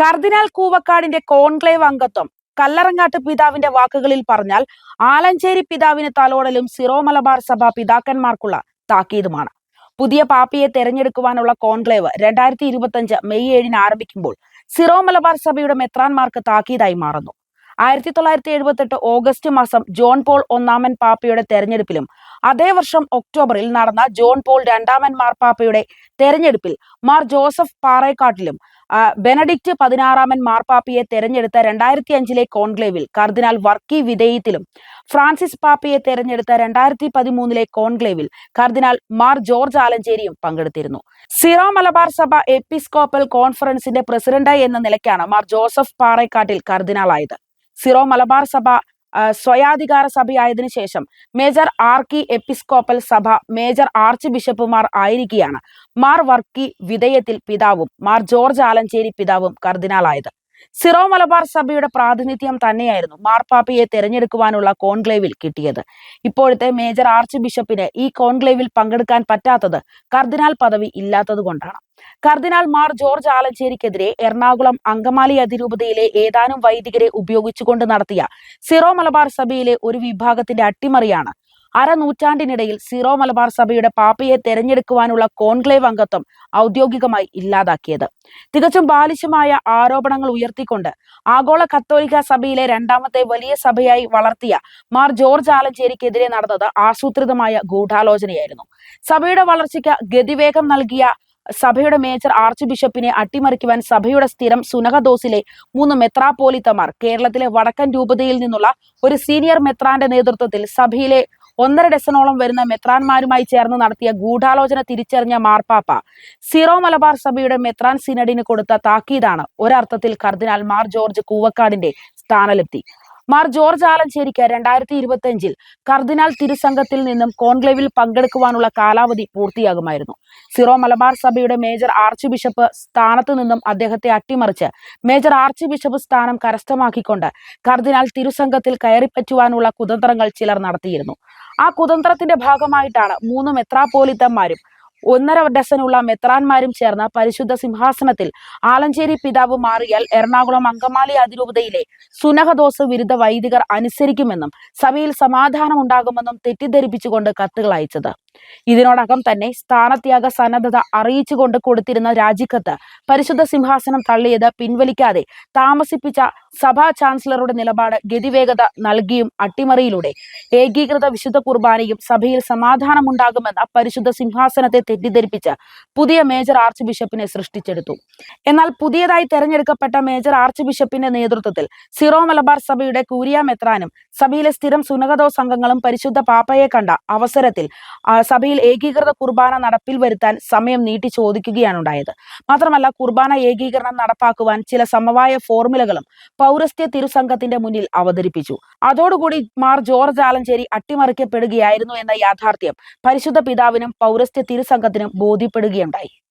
കർദിനാൾ കൂവക്കാടിന്റെ conclave അംഗത്വം കല്ലറങ്ങാട്ട് പിതാവിന്റെ വാക്കുകളിൽ പറഞ്ഞാൽ ആലഞ്ചേരി പിതാവിന് തലോടലും സിറോ മലബാർ സഭ പിതാക്കന്മാർക്കുള്ള താക്കീതുമാണ്. പുതിയ പാപ്പിയെ തെരഞ്ഞെടുക്കുവാനുള്ള കോൺക്ലേവ് രണ്ടായിരത്തി ഇരുപത്തിയഞ്ച് മെയ് ഏഴിന് ആരംഭിക്കുമ്പോൾ സിറോ മലബാർ സഭയുടെ മെത്രാൻമാർക്ക് താക്കീതായി മാറുന്നു. ആയിരത്തി തൊള്ളായിരത്തി എഴുപത്തെട്ട് ഓഗസ്റ്റ് മാസം ജോൺ പോൾ ഒന്നാമൻ പാപ്പയുടെ തെരഞ്ഞെടുപ്പിലും അതേ വർഷം ഒക്ടോബറിൽ നടന്ന ജോൺ പോൾ രണ്ടാമൻ മാർപ്പാപ്പയുടെ തെരഞ്ഞെടുപ്പിൽ മാർ ജോസഫ് പാറേക്കാട്ടിലും ബെനഡിക്റ്റ് പതിനാറാമൻ മാർപ്പാപ്പയെ തെരഞ്ഞെടുത്ത രണ്ടായിരത്തി അഞ്ചിലെ കോൺക്ലേവിൽ കർദിനാൾ വർക്കി വിധേയത്തിലും ഫ്രാൻസിസ് പാപ്പയെ തെരഞ്ഞെടുത്ത രണ്ടായിരത്തി പതിമൂന്നിലെ കോൺക്ലേവിൽ കർദിനാൾ മാർ ജോർജ് ആലഞ്ചേരിയും പങ്കെടുത്തിരുന്നു. സിറോ മലബാർ സഭ എപ്പിസ്കോപ്പൽ കോൺഫറൻസിന്റെ പ്രസിഡന്റായി എന്ന നിലയ്ക്കാണ് മാർ ജോസഫ് പാറേക്കാട്ടിൽ കർദിനാളായത്. സിറോ മലബാർ സഭ സ്വയാധികാര സഭയായതിനു ശേഷം മേജർ ആർക്കി എപ്പിസ്കോപ്പൽ സഭ മേജർ ആർച്ച് ബിഷപ്പുമാർ ആയിരിക്കുകയാണ് മാർ വർക്കി വിധേയത്തിൽ പിതാവും മാർ ജോർജ് ആലഞ്ചേരി പിതാവും കർദിനാളായത്. സിറോ മലബാർ സഭയുടെ പ്രാതിനിധ്യം തന്നെയായിരുന്നു മാർപ്പാപ്പയെ തെരഞ്ഞെടുക്കുവാനുള്ള കോൺക്ലേവിൽ കിട്ടിയത്. ഇപ്പോഴത്തെ മേജർ ആർച്ച് ബിഷപ്പിന് ഈ കോൺക്ലേവിൽ പങ്കെടുക്കാൻ പറ്റാത്തത് കർദിനാൾ പദവി ഇല്ലാത്തതുകൊണ്ടാണ്. കർദിനാൾ മാർ ജോർജ് ആലഞ്ചേരിക്കെതിരെ എറണാകുളം അങ്കമാലി അതിരൂപതയിലെ ഏതാനും വൈദികരെ ഉപയോഗിച്ചുകൊണ്ട് നടത്തിയ സിറോ മലബാർ സഭയിലെ ഒരു വിഭാഗത്തിന്റെ അട്ടിമറിയാണ്. അരനൂറ്റാണ്ടിനിടയിൽ സിറോ മലബാർ സഭയുടെ പാപ്പയെ തെരഞ്ഞെടുക്കുവാനുള്ള കോൺക്ലേവ് അംഗത്വം ഔദ്യോഗികമായി ഇല്ലാതാക്കിയത്. തികച്ചും ബാലിശമായ ആരോപണങ്ങൾ ഉയർത്തിക്കൊണ്ട് ആഗോള കത്തോലിക്ക സഭയിലെ രണ്ടാമത്തെ വലിയ സഭയായി വളർത്തിയ മാർ ജോർജ് ആലഞ്ചേരിക്കെതിരെ നടന്നത് ആസൂത്രിതമായ ഗൂഢാലോചനയായിരുന്നു. സഭയുടെ വളർച്ചയ്ക്ക് ഗതിവേഗം നൽകിയ സഭയുടെ മേജർ ആർച്ച് ബിഷപ്പിനെ അട്ടിമറിക്കുവാൻ സഭയുടെ സ്ഥിരം സുനഹദോസിലെ മൂന്ന് മെത്രാപോലിത്തമാർ കേരളത്തിലെ വടക്കൻ രൂപതയിൽ നിന്നുള്ള ഒരു സീനിയർ മെത്രാന്റെ നേതൃത്വത്തിൽ സഭയിലെ ഒന്നര ഡസനോളം വരുന്ന മെത്രാന്മാരുമായി ചേർന്ന് നടത്തിയ ഗൂഢാലോചന തിരിച്ചറിഞ്ഞ മാർപ്പാപ്പ സിറോ മലബാർ സഭയുടെ മെത്രാൻ സിനഡിന് കൊടുത്ത താക്കീതാണ്. ഒരർത്ഥത്തിൽ കർദിനാൾ മാർ ജോർജ് കൂവക്കാടിന്റെ സ്ഥാനലബ്ധി മാർ ജോർജ് ആലഞ്ചേരിക്ക് രണ്ടായിരത്തി ഇരുപത്തിയഞ്ചിൽ കർദിനാൾ തിരുസംഘത്തിൽ നിന്നും കോൺക്ലേവിൽ പങ്കെടുക്കുവാനുള്ള കാലാവധി പൂർത്തിയാകുമായിരുന്നു. സിറോ മലബാർ സഭയുടെ മേജർ ആർച്ച് ബിഷപ്പ് സ്ഥാനത്ത് നിന്നും അദ്ദേഹത്തെ അട്ടിമറിച്ച് മേജർ ആർച്ച് ബിഷപ്പ് സ്ഥാനം കരസ്ഥമാക്കിക്കൊണ്ട് കർദിനാൾ തിരുസംഘത്തിൽ കയറിപ്പറ്റുവാനുള്ള കുതന്ത്രങ്ങൾ ചിലർ നടത്തിയിരുന്നു. ആ കുതന്ത്രത്തിന്റെ ഭാഗമായിട്ടാണ് മൂന്ന് മെത്രാപ്പോലിത്തന്മാരും ഒന്നര ഡസനുള്ള മെത്രാന്മാരും ചേർന്ന പരിശുദ്ധ സിംഹാസനത്തിൽ ആലഞ്ചേരി പിതാവ് മാറിയാൽ എറണാകുളം അങ്കമാലി അതിരൂപതയിലെ സുനഹദോസ് വിരുദ്ധ വൈദികർ അനുസരിക്കുമെന്നും സഭയിൽ സമാധാനം ഉണ്ടാകുമെന്നും തെറ്റിദ്ധരിപ്പിച്ചുകൊണ്ട് കത്തുകൾ അയച്ചത്. ഇതിനോടകം തന്നെ സ്ഥാനത്യാഗ സന്നദ്ധത അറിയിച്ചുകൊണ്ട് കൊടുത്തിരുന്ന രാജിക്കത്ത് പരിശുദ്ധ സിംഹാസനം തള്ളിയത് പിൻവലിക്കാതെ താമസിപ്പിച്ച സഭാ ചാൻസലറുടെ നിലപാട് ഗതിവേഗത നൽകിയും അട്ടിമറിയിലൂടെ. ഏകീകൃത വിശുദ്ധ കുർബാനയും സഭയിൽ സമാധാനമുണ്ടാകുമെന്ന പരിശുദ്ധ സിംഹാസനത്തെ തെറ്റിദ്ധരിപ്പിച്ച് പുതിയ മേജർ ആർച്ച് ബിഷപ്പിനെ സൃഷ്ടിച്ചെടുത്തു. എന്നാൽ പുതിയതായി തെരഞ്ഞെടുക്കപ്പെട്ട മേജർ ആർച്ച് ബിഷപ്പിന്റെ നേതൃത്വത്തിൽ സിറോ മലബാർ സഭയുടെ കൂരിയ മെത്രാനും സഭയിലെ സ്ഥിരം സുനകതോ സംഘങ്ങളും പരിശുദ്ധ പാപ്പയെ കണ്ട അവസരത്തിൽ സഭയിൽ ഏകീകൃത കുർബാന നടപ്പിൽ വരുത്താൻ സമയം നീട്ടി ചോദിക്കുകയാണ് ഉണ്ടായത്. മാത്രമല്ല കുർബാന ഏകീകരണം നടപ്പാക്കുവാൻ ചില സമവായ ഫോർമുലകളും പൗരസ്ത്യ തിരുസംഘത്തിന്റെ മുന്നിൽ അവതരിപ്പിച്ചു. അതോടുകൂടി മാർ ജോർജ് ആലഞ്ചേരി അട്ടിമറിക്കപ്പെടുകയായിരുന്നു എന്ന യാഥാർത്ഥ്യം പരിശുദ്ധ പിതാവിനും പൗരസ്ത്യ തിരുസംഘത്തിനും ബോധ്യപ്പെടുകയുണ്ടായി.